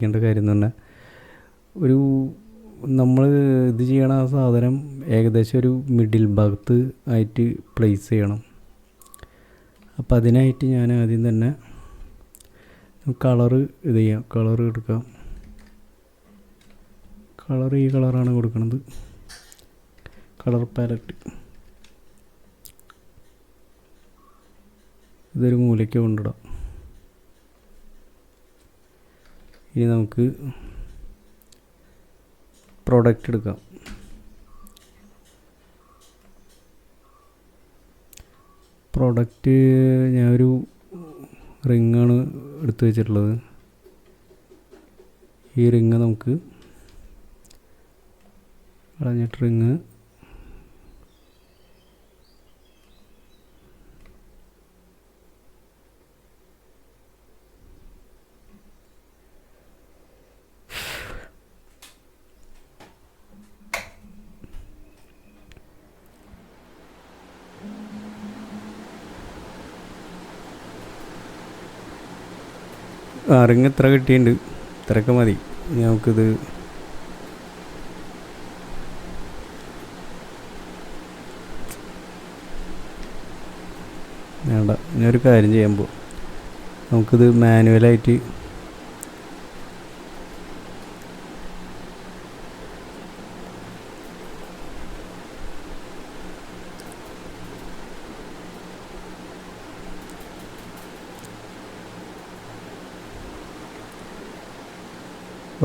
ശ്രദ്ധിക്കേണ്ട കാര്യം പറഞ്ഞാൽ ഒരു നമ്മൾ ഇത് ചെയ്യണ ആ സാധനം ഏകദേശം ഒരു മിഡിൽ ഭാഗത്ത് ആയിട്ട് പ്ലേസ് ചെയ്യണം. അപ്പം അതിനായിട്ട് ഞാൻ ആദ്യം തന്നെ കളറ് ഇത് ചെയ്യാം. കളറ് എടുക്കാം. കളർ ഈ കളറാണ് കൊടുക്കുന്നത് കളർ പാലറ്റ് ഇതൊരു മൂലയ്ക്ക് കൊണ്ടിടാം ഇനി നമുക്ക് പ്രോഡക്റ്റ് എടുക്കാം. പ്രോഡക്റ്റ് ഞാനൊരു റിങ്ങാണ് എടുത്തു വെച്ചിട്ടുള്ളത്. ഈ റിങ് നമുക്ക് കളഞ്ഞിട്ട് റിങ് ആ റിങ് ഇത്ര കിട്ടിയിട്ടുണ്ട് ഇത്രയൊക്കെ മതി. നമുക്കിത് വേണ്ട. ഇനി ഒരു കാര്യം ചെയ്യുമ്പോൾ നമുക്കിത് മാനുവലായിട്ട്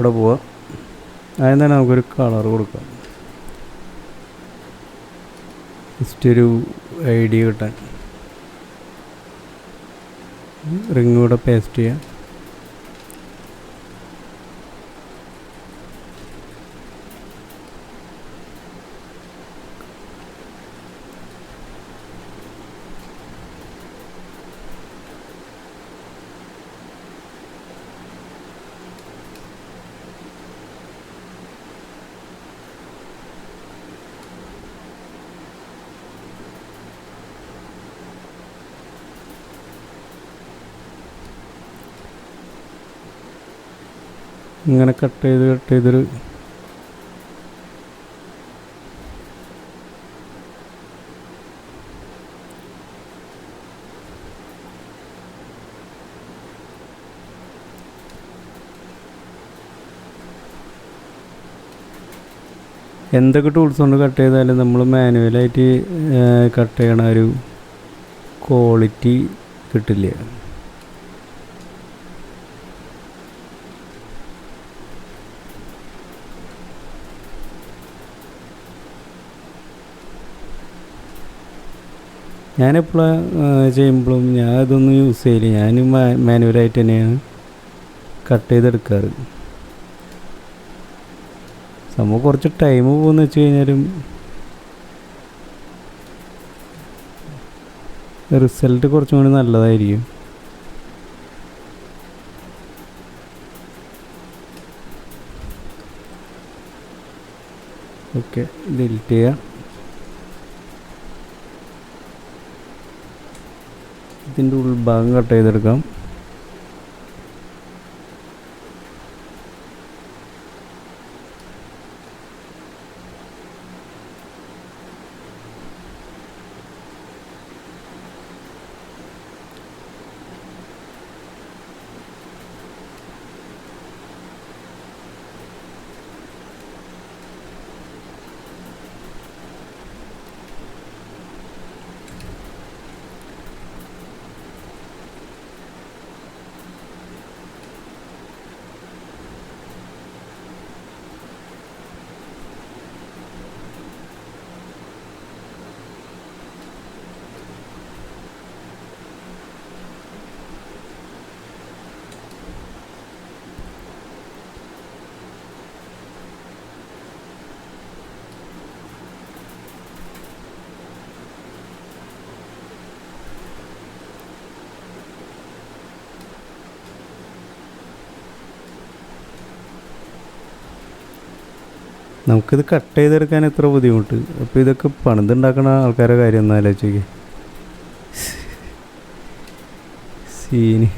ഇവിടെ പോവാം. അതിന് തന്നെ നമുക്കൊരു കളർ കൊടുക്കാം. ജസ്റ്റ് ഒരു ഐഡിയ കിട്ടാൻ. റിങ് കൂടെ പേസ്റ്റ് ചെയ്യാം. ഇങ്ങനെ കട്ട് ചെയ്ത് കട്ട് ചെയ്തൊരു എന്തൊക്കെ ടൂൾസ് കൊണ്ട് കട്ട് ചെയ്താലും നമ്മൾ മാനുവലായിട്ട് കട്ട് ചെയ്യണ ഒരു ക്വാളിറ്റി കിട്ടില്ല. ഞാനെപ്പോഴും ചെയ്യുമ്പോഴും ഞാൻ ഇതൊന്നും യൂസ് ചെയ്യില്ല ഞാൻ മാനുവലായിട്ട് തന്നെയാണ് കട്ട് ചെയ്തെടുക്കാറ്. സംഭവം കുറച്ച് ടൈം പോകുമെന്ന് വെച്ച് കഴിഞ്ഞാലും റിസൾട്ട് കുറച്ചും കൂടി നല്ലതായിരിക്കും. ഓക്കെ ഡിലീറ്റ് ചെയ്യാം. ഇതിന്റെ ഉൾഭാഗം കട്ട് ചെയ്തെടുക്കാം. നമുക്കിത് കട്ട് ചെയ്തെടുക്കാൻ എത്ര ബുദ്ധിമുട്ട്? അപ്പോൾ ഇതൊക്കെ പണിതുണ്ടാക്കണ ആൾക്കാരെ കാര്യം ഒന്ന് ആലോചിക്കുക സീന്.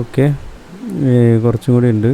ഓക്കെ. കുറച്ചും കൂടി ഉണ്ട്.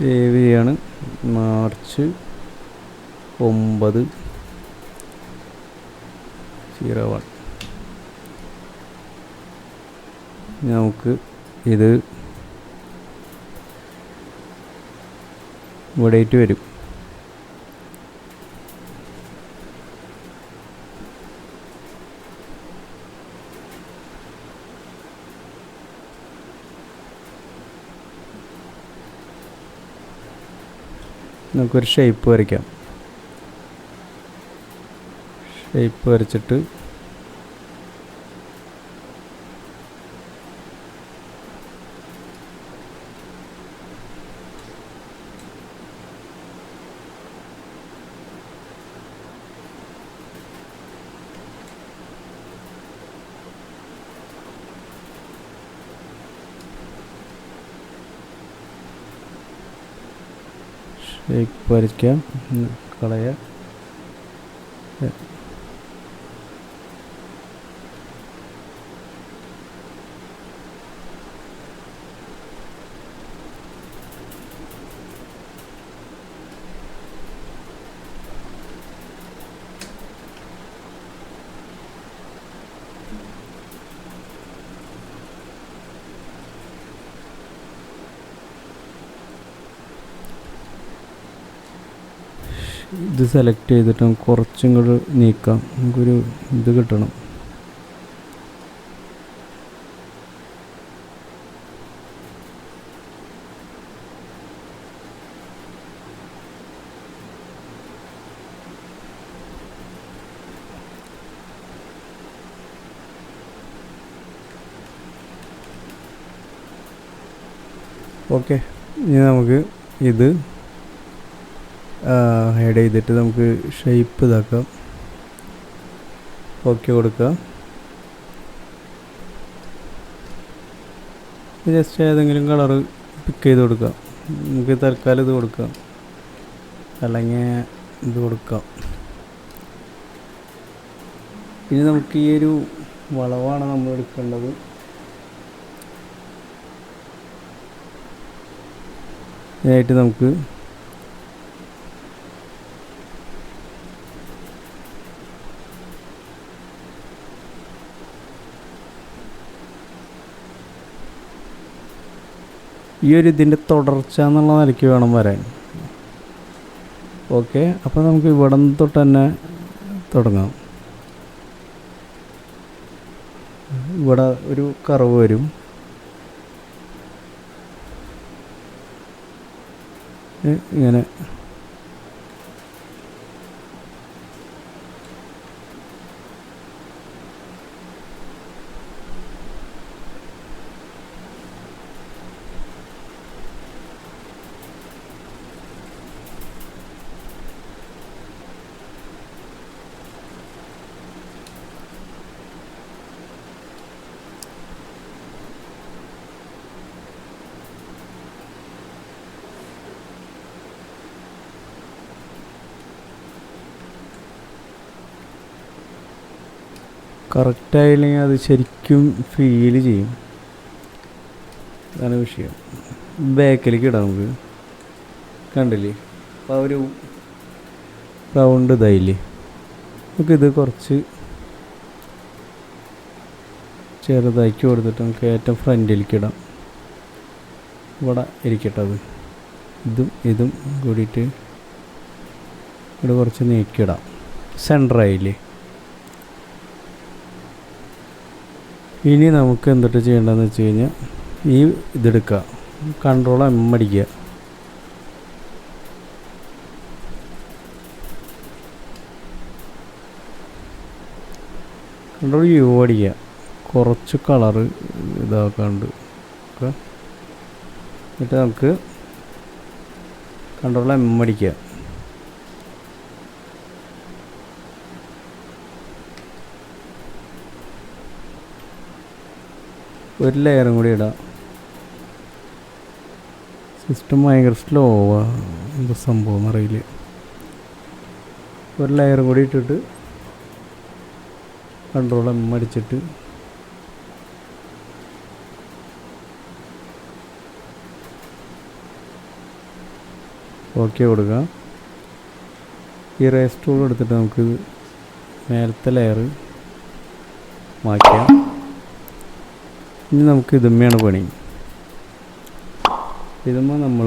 സേവ് ചെയ്യാണ്. മാർച്ച് ഒമ്പത് സീറോ വൺ നമുക്ക് ഇത് ഇവിടേറ്റ് വരും. നമുക്കൊരു ഷേപ്പ് വരയ്ക്കാം. ഷേപ്പ് വരച്ചിട്ട് ഷേപ്പ് വരയ്ക്കാം ഇത് സെലക്ട് ചെയ്തിട്ട് നമുക്ക് കുറച്ചും കൂടി നീക്കാം. നമുക്കൊരു ഇത് കിട്ടണം. ഓക്കെ ഇനി നമുക്ക് ഇത് ആഡ് ചെയ്തിട്ട് നമുക്ക് ഷേപ്പ് ഇതാക്കാം. ഓക്കെ കൊടുക്കുക. ജസ്റ്റ് ഏതെങ്കിലും കളറ് പിക്ക് ചെയ്ത് കൊടുക്കാം നമുക്ക് തൽക്കാലം ഇത് കൊടുക്കാം അല്ലെങ്കിൽ ഇത് കൊടുക്കാം ഇനി നമുക്ക് ഈ ഒരു വളവാണ് നമ്മൾ എടുക്കേണ്ടത്. ഇതിനായിട്ട് നമുക്ക് ഒരു ഇതിന്റെ തുടർച്ച എന്നുള്ള നിലയ്ക്ക് വേണം വരാൻ. ഓക്കെ അപ്പോൾ നമുക്ക് ഇവിടെ നിന്ന് തൊട്ട് തന്നെ തുടങ്ങാം. ഇവിടെ ഒരു കറവ് വരും. ഇങ്ങനെ. കറക്റ്റായില്ലെങ്കിൽ അത് ശരിക്കും ഫീൽ ചെയ്യും. അതാണ് വിഷയം. ബാക്കിലേക്ക് ഇടാം നമുക്ക്. കണ്ടില്ലേ? അപ്പോൾ ഒരു റൗണ്ട് ഇതായില്ലേ? നമുക്കിത് കുറച്ച് ചെറുതാക്കി കൊടുത്തിട്ട് നമുക്ക് ഏറ്റവും ഫ്രണ്ടിലേക്ക് ഇടാം. ഇവിടെ ഇരിക്കട്ടെ അത്. ഇതും ഇതും കൂടിയിട്ട് ഇവിടെ കുറച്ച് നീക്കിയിടാം സെന്ററായില്ലേ ഇനി നമുക്ക് എന്തിട്ട് ചെയ്യേണ്ടതെന്ന് വെച്ച് കഴിഞ്ഞാൽ ഈ ഇതെടുക്കുക കൺട്രോൾ എം അടിക്കുക. കൺട്രോൾ യു അടിക്കുക. കുറച്ച് കളറ് ഇതാക്കാണ്ട്. എന്നിട്ട് നമുക്ക് കൺട്രോൾ എം അടിക്കുക. ഒരു ലെയറും കൂടി ഇടാം. സിസ്റ്റം ഭയങ്കര സ്ലോ എന്താ സംഭവം അറിയില്ല. ഒരു ലെയറും കൂടി ഇട്ടിട്ട് കൺട്രോൾ എം അടിച്ചിട്ട് ഓക്കെ കൊടുക്കുക. ഈ റേസ് ടൂൾ എടുത്തിട്ട് നമുക്ക് മേലത്തെ ലെയർ മാറ്റാം ഇനി നമുക്ക് ഇതുമ്മയാണ് പണി. ഇതുമ്മ നമ്മൾ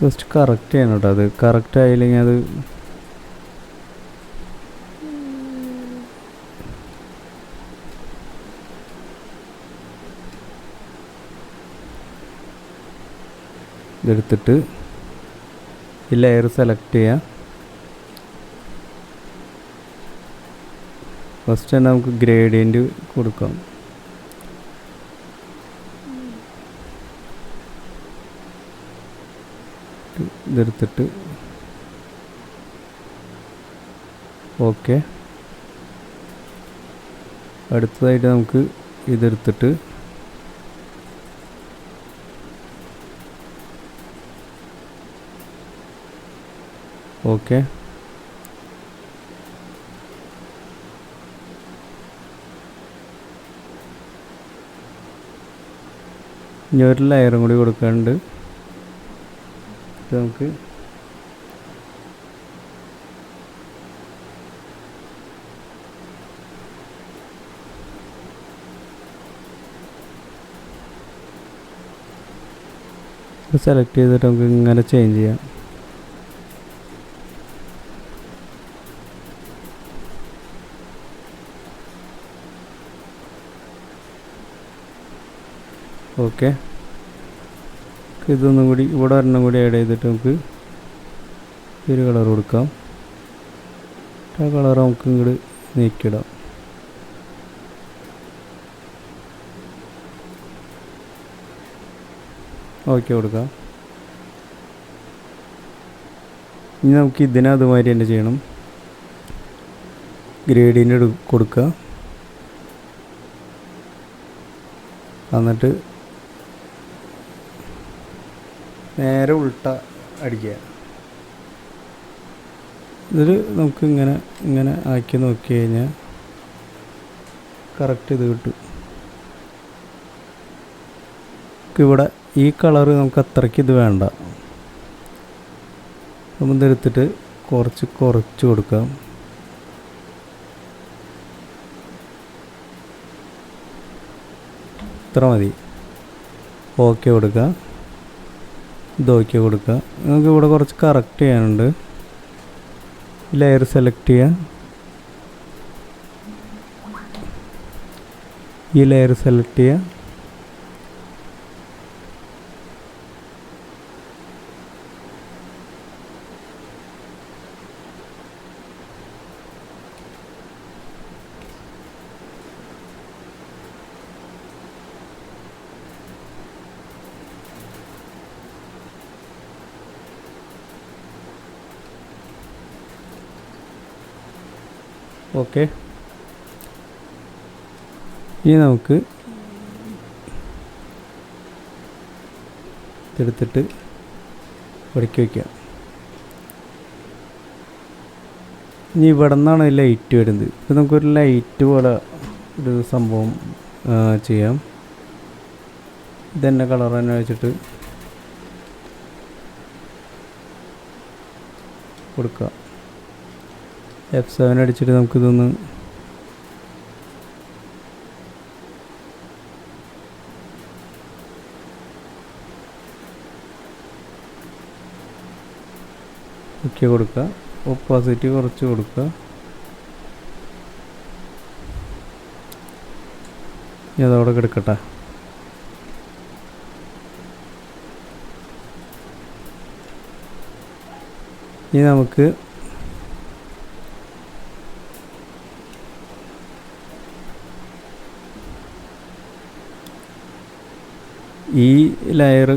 ജസ്റ്റ് കറക്റ്റ് ചെയ്യണം കേട്ടോ. അത് കറക്റ്റ് ആയില്ലെങ്കിൽ അത് ഇതെടുത്തിട്ട് ഈ ലെയർ സെലക്ട് ചെയ്യാം. ഫസ്റ്റ് തന്നെ നമുക്ക് ഗ്രേഡിയന്റ് കൊടുക്കാം. ഇതെടുത്തിട്ട്. ഓക്കെ അടുത്തതായിട്ട് നമുക്ക് ഇതെടുത്തിട്ട്. ഓക്കെ ഇനി ഒരു ലെയറും കൂടി കൊടുക്കാനുണ്ട്. നമുക്ക് സെലക്ട് ചെയ്തിട്ട് നമുക്ക് ഇങ്ങനെ ചേഞ്ച് ചെയ്യാം. ഓക്കെ. ഇതൊന്നും കൂടി ഇവിടെ ഒരെണ്ണം കൂടി ആഡ് ചെയ്തിട്ട് നമുക്ക് ഒരു കളർ കൊടുക്കാം. ആ കളർ നമുക്ക് ഇങ്ങോട്ട് നീക്കിടാം ഓക്കെ കൊടുക്കാം. ഇനി നമുക്ക് ഇതിനെ അതുമാതിരി തന്നെ ചെയ്യണം. ഗ്രേഡിന്റെ കൊടുക്കുക. എന്നിട്ട് നേരെ ഉൾട്ട അടിക്കുക. ഇതിൽ നമുക്ക് ഇങ്ങനെ ഇങ്ങനെ ആക്കി നോക്കി കഴിഞ്ഞാൽ കറക്റ്റ് ഇത് കിട്ടും. ഇവിടെ ഈ കളറ് നമുക്ക് അത്രയ്ക്ക് ഇത് വേണ്ട. നമ്മൾ കുറച്ച് കുറച്ച് കൊടുക്കാം. ഇത്ര മതി. ഓക്കെ കൊടുക്കുക ഇത് ഓക്കെ കൊടുക്കുക. നമുക്ക് ഇവിടെ കുറച്ച് കറക്റ്റ് ചെയ്യാനുണ്ട്. ലെയർ സെലക്ട് ചെയ്യുക ഈ ലെയർ സെലക്ട് ചെയ്യുക ഓക്കെ. ഇനി നമുക്ക് ഇതെടുത്തിട്ട് ഉടക്കി വയ്ക്കാം. ഇനി ഇവിടെ നിന്നാണ് ലൈറ്റ് വരുന്നത്. ഇപ്പം നമുക്കൊരു ലൈറ്റ് പോലെ ഒരു സംഭവം ചെയ്യാം. ഇതന്നെ കളർ തന്നെ വെച്ചിട്ട് കൊടുക്കുക എഫ് സെവൻ അടിച്ചിട്ട് നമുക്കിതൊന്ന് ഒക്കെ കൊടുക്കുക. ഒപ്പോസിറ്റ് കുറച്ച് കൊടുക്കുക. ഇനി അതവിടെ കിടക്കട്ടെ. ഇനി നമുക്ക് ഈ ലെയർ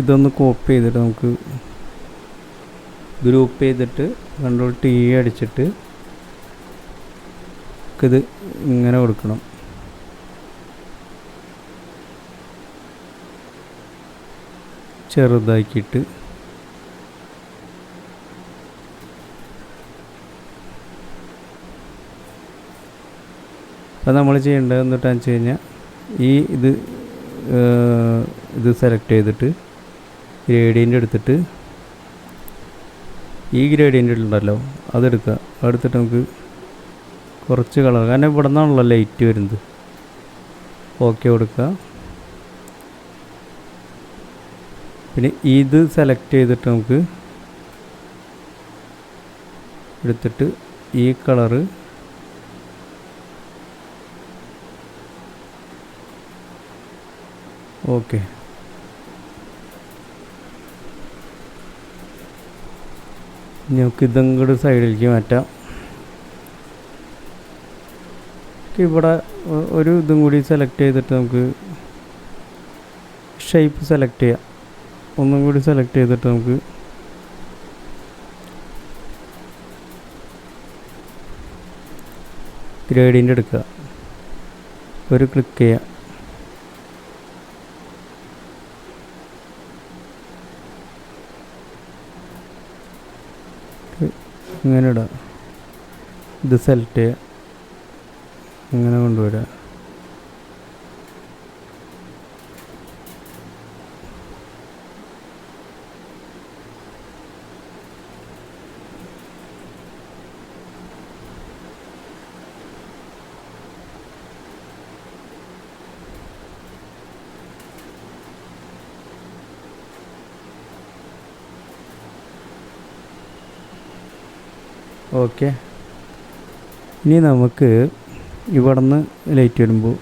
ഇതൊന്ന് കോപ്പി ചെയ്തിട്ട് നമുക്ക് ഗ്രൂപ്പ് ചെയ്തിട്ട് കൺട്രോൾ ടി അടിച്ചിട്ട് ഇത് ഇങ്ങനെ കൊടുക്കണം. ചെറുതാക്കിയിട്ട് അപ്പോൾ നമ്മൾ ചെയ്യേണ്ടത് എന്നിട്ടാന്ന് വെച്ച് കഴിഞ്ഞാൽ ഈ ഇത് ഇത് സെലക്ട് ചെയ്തിട്ട് ഗ്രേഡിയന്റ് എടുത്തിട്ട് ഈ ഗ്രേഡിയന്റ് ഉണ്ടല്ലോ അതെടുക്കുക. അതെടുത്തിട്ട് നമുക്ക് കുറച്ച് കളർ കാരണം ഇവിടെ നിന്നാണല്ലോ ലൈറ്റ് വരുന്നത്. ഓക്കെ കൊടുക്കുക. പിന്നെ ഇത് സെലക്ട് ചെയ്തിട്ട് നമുക്ക് എടുത്തിട്ട് ഈ കളറ് ഓക്കെ നമുക്ക് ഇതും കൂടി സൈഡിലേക്ക് മാറ്റാം. ഇവിടെ ഒരു ഇതും കൂടി സെലക്ട് ചെയ്തിട്ട് നമുക്ക് ഷേപ്പ് സെലക്ട് ചെയ്യാം. ഒന്നും കൂടി സെലക്ട് ചെയ്തിട്ട് നമുക്ക് ഗ്രേഡിന്റെ എടുക്കുക. ഒരു ക്ലിക്ക് ചെയ്യുക ഇങ്ങനെ ഇടാം. ഇത് സെലക്ട് ചെയ്യുക. ഇങ്ങനെ കൊണ്ടുവരിക. ഓക്കെ. ഇനി നമുക്ക് ഇവിടെ നിന്ന് ലൈറ്റ് വരുമ്പോൾ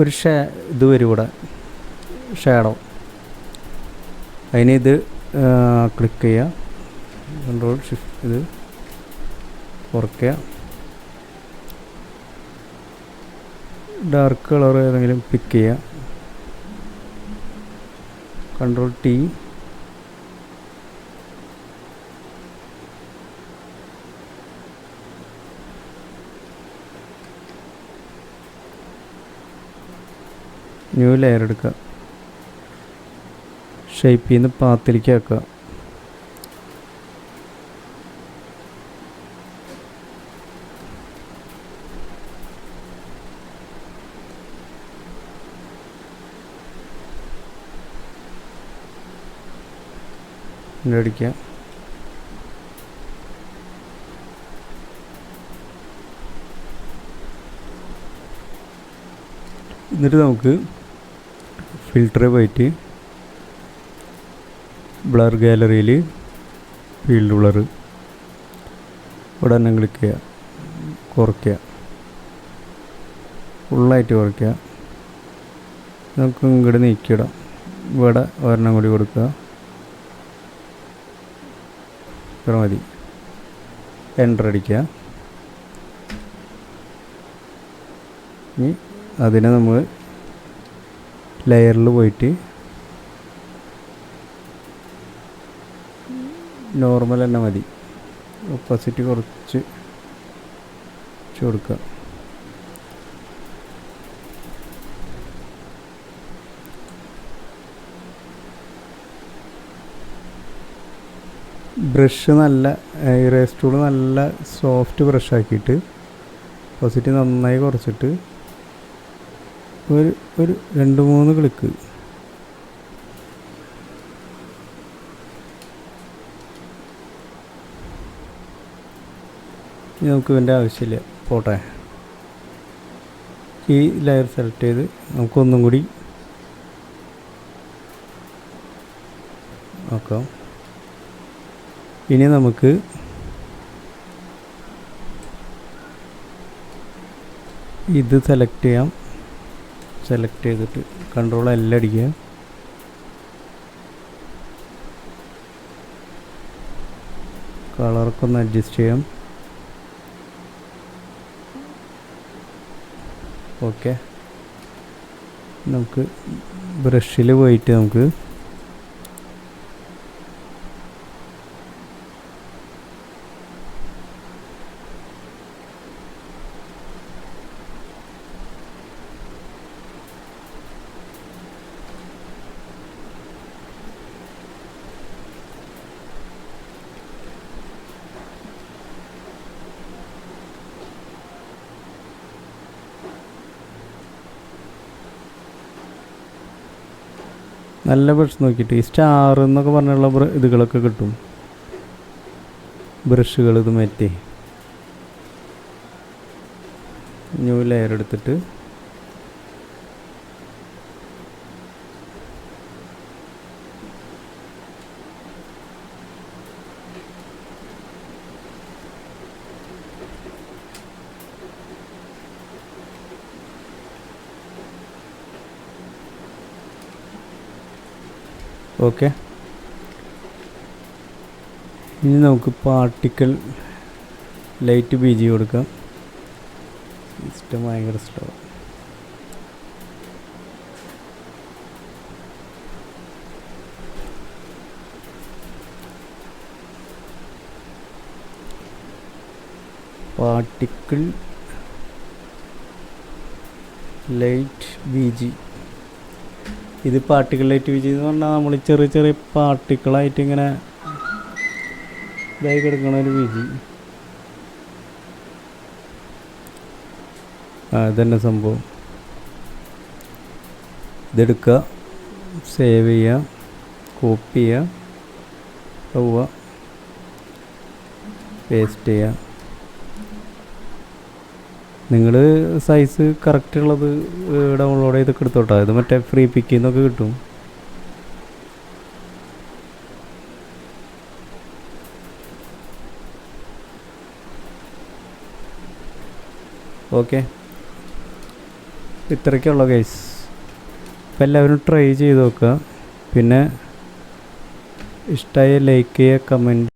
ഒരു ഷേ ഇത് വരും ഇവിടെ. ഷാഡോ അതിന് ഇത് ക്ലിക്ക് ചെയ്യുക കൺട്രോൾ ഷിഫ്റ്റ് ഇത് കുറയ്ക്കുക ഡാർക്ക് കളർ ഏതെങ്കിലും പിക്ക് ചെയ്യുക കൺട്രോൾ ടി ന്യൂ ലെയർ എടുക്കുക. ഷേപ്പിൽ നിന്ന് പാത്തിലേക്ക് ആക്കുക. എന്നിട്ട് നമുക്ക് ഫിൽറ്റർ പോയിട്ട് ബ്ലർ ഗാലറിയിൽ ഫീൽഡ് ബ്ലർ ഇവിടെ തന്നെ ക്ലിക്ക് ചെയ്യുക കുറയ്ക്കുക. ഫുള്ളായിട്ട് കുറയ്ക്കുക. നമുക്ക് ഇങ്ങോട്ട് നീക്കിയിടാം. ഇവിടെ ഒരെണ്ണം കൂടി കൊടുക്കുക. ഇത്ര മതി. എന്റർ അടിക്കുക. ഇനി അതിനെ നമ്മൾ ലെയറിൽ പോയിട്ട് നോർമൽ തന്നെ മതി. ഒപ്പോസിറ്റ് കുറച്ച് വെച്ച് കൊടുക്കുക ബ്രഷ് നല്ല ഇറേസ് ടൂൾ നല്ല സോഫ്റ്റ് ബ്രഷ് ആക്കിയിട്ട് ഒപ്പോസിറ്റ് നന്നായി കുറച്ചിട്ട് ഒരു ഒരു രണ്ട് മൂന്ന് ക്ലിക്ക് നമുക്ക് ഇതിന്റെ ആവശ്യമില്ല. പോട്ടെ. ഈ ലെയർ സെലക്ട് ചെയ്ത് നമുക്കൊന്നും കൂടി നോക്കാം. ഇനി നമുക്ക് ഇത് സെലക്ട് ചെയ്യാം. സെലക്ട് ചെയ്തിട്ട് കൺട്രോൾ എല്ലാം അടിക്കുക. കളറൊക്കെ ഒന്ന് അഡ്ജസ്റ്റ് ചെയ്യാം. ഓക്കെ നമുക്ക് ബ്രഷിൽ പോയിട്ട് നമുക്ക് നല്ല ബ്രഷ് നോക്കിയിട്ട് ഈ സ്റ്റാർ എന്നൊക്കെ പറഞ്ഞുള്ള ബ്ര- ഇതുകളൊക്കെ കിട്ടും. ബ്രഷുകൾ ഇത് മറ്റേ. ന്യൂ ലെയർ എടുത്തിട്ട് ഓക്കെ ഇനി നമുക്ക് പാർട്ടിക്കൽ ലൈറ്റ് ബി ജി കൊടുക്കാം. സിസ്റ്റം ഭയങ്കര slow particle light B G ഇത് ബി ജി എന്ന് പറഞ്ഞാൽ നമ്മൾ ചെറിയ ചെറിയ പാർട്ടിക്കിളായിട്ട് ഇങ്ങനെ ഇതായി കിടക്കണ ഒരു വിജി ആ ഇതന്നെ സംഭവം. ഇതെടുക്കുക സേവ് ചെയ്യുക കോപ്പി ചെയ്യുക പോവുക പേസ്റ്റ് ചെയ്യുക. നിങ്ങൾ സൈസ് കറക്റ്റ് ഉള്ളത് ഡൗൺലോഡ് ചെയ്തൊക്കെ എടുത്തോട്ടോ. ഇത് മറ്റേ ഫ്രീ പിക്കിൽ നിന്നൊക്കെ കിട്ടും. ഓക്കെ ഇത്രയ്ക്കുള്ള കേസ് അപ്പോൾ എല്ലാവരും ട്രൈ ചെയ്ത് നോക്കുക. പിന്നെ ഇഷ്ടമായ ലൈക്ക് ചെയ്യുക കമന്റ്